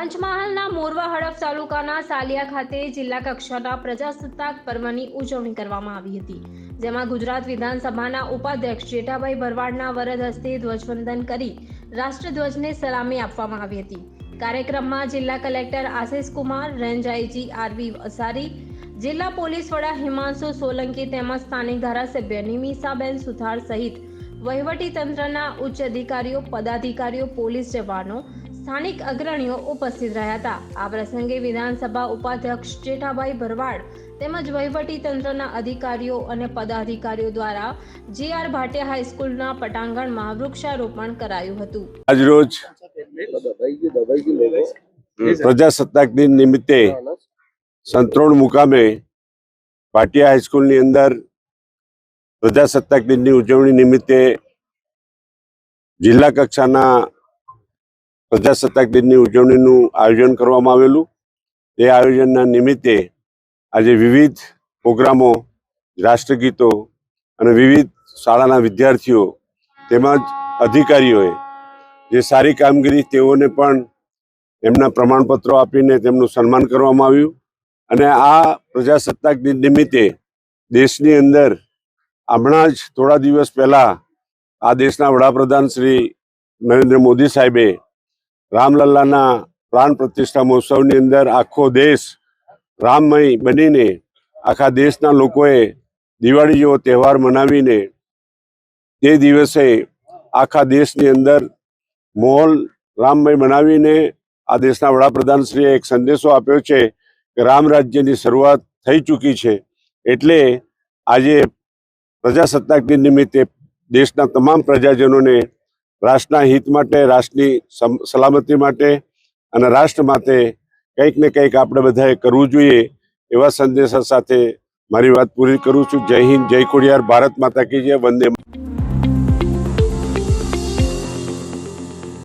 પંચમહાલના મોરવા હડફ તાલુકાના સાલિયા ખાતે જિલ્લા કક્ષાના પ્રજાસત્તાક પર્વની ઉજવણી કરવામાં આવી હતી, જેમાં ગુજરાત વિધાનસભાના ઉપાધ્યક્ષ જેઠાભાઈ ભરવાડના વરદ હસ્તે ધ્વજવંદન કરી રાષ્ટ્રધ્વજને સલામી આપવામાં આવી હતી. કાર્યક્રમમાં જિલ્લા collector Ashish Kumar, range IG R V Asari, જિલ્લા પોલીસ વડા હિમાંશુ સોલંકી તેમજ સ્થાનિક ધારાસભ્ય નિમિષાબેન સુથાર સહિત વહીવટી તંત્રના ઉચ્ચ અધિકારીઓ, પદાધિકારીઓ, પોલીસ જવાનો સ્થાનિક અગ્રણીઓ ઉપસ્થિત રહ્યા હતા. આ પ્રસંગે વિધાનસભા ઉપાધ્યક્ષ જેઠાભાઈ ભરવાડ તેમજ તંત્રના અધિકારીઓ અને પદાધિકારીઓ દ્વારા જી ભાટિયા હાઈસ્કૂલના પટાંગણમાં વૃક્ષારોપણ કરાયું હતું. આજરોજ પ્રજાસત્તાક દિન નિમિત્તે સંતરોડ મુકામે ભાટિયા હાઈસ્કૂલની અંદર પ્રજાસત્તાક દિનની ઉજવણી નિમિત્તે જિલ્લા કક્ષાના પ્રજાસત્તાક દિનની ઉજવણીનું આયોજન કરવામાં આવેલું. એ આયોજનના નિમિત્તે આજે વિવિધ પ્રોગ્રામો, રાષ્ટ્રગીતો અને વિવિધ શાળાના વિદ્યાર્થીઓ તેમજ અધિકારીઓએ જે સારી કામગીરી તેઓને પણ એમના પ્રમાણપત્રો આપીને તેમનું સન્માન કરવામાં આવ્યું. અને આ પ્રજાસત્તાક દિન નિમિત્તે દેશની અંદર હમણાં જ થોડા દિવસ પહેલાં આ દેશના વડાપ્રધાન શ્રી નરેન્દ્ર મોદી સાહેબે રામલલ્લાના પ્રાણ પ્રતિષ્ઠા મહોત્સવની અંદર આખો દેશ રામમય બનીને, આખા દેશના લોકોએ દિવાળી જેવો તહેવાર મનાવીને તે દિવસે આખા દેશની અંદર મોલ રામમય બનાવીને આ દેશના વડાપ્રધાનશ્રીએ એક સંદેશો આપ્યો છે કે રામ રાજ્યની શરૂઆત થઈ ચૂકી છે. એટલે આજે પ્રજાસત્તાક દિન નિમિત્તે દેશના તમામ પ્રજાજનોને રાષ્ટ્રના હિત માટે, રાષ્ટ્રની સલામતી માટે અને રાષ્ટ્ર માટે કંઈક ને કંઈક આપણે બધાએ કરવું જોઈએ એવા સંદેશા સાથે મારી વાત પૂરી કરું છું. જય હિન્દ, જય ખોડિયાર, ભારત માતા કી જય, વંદે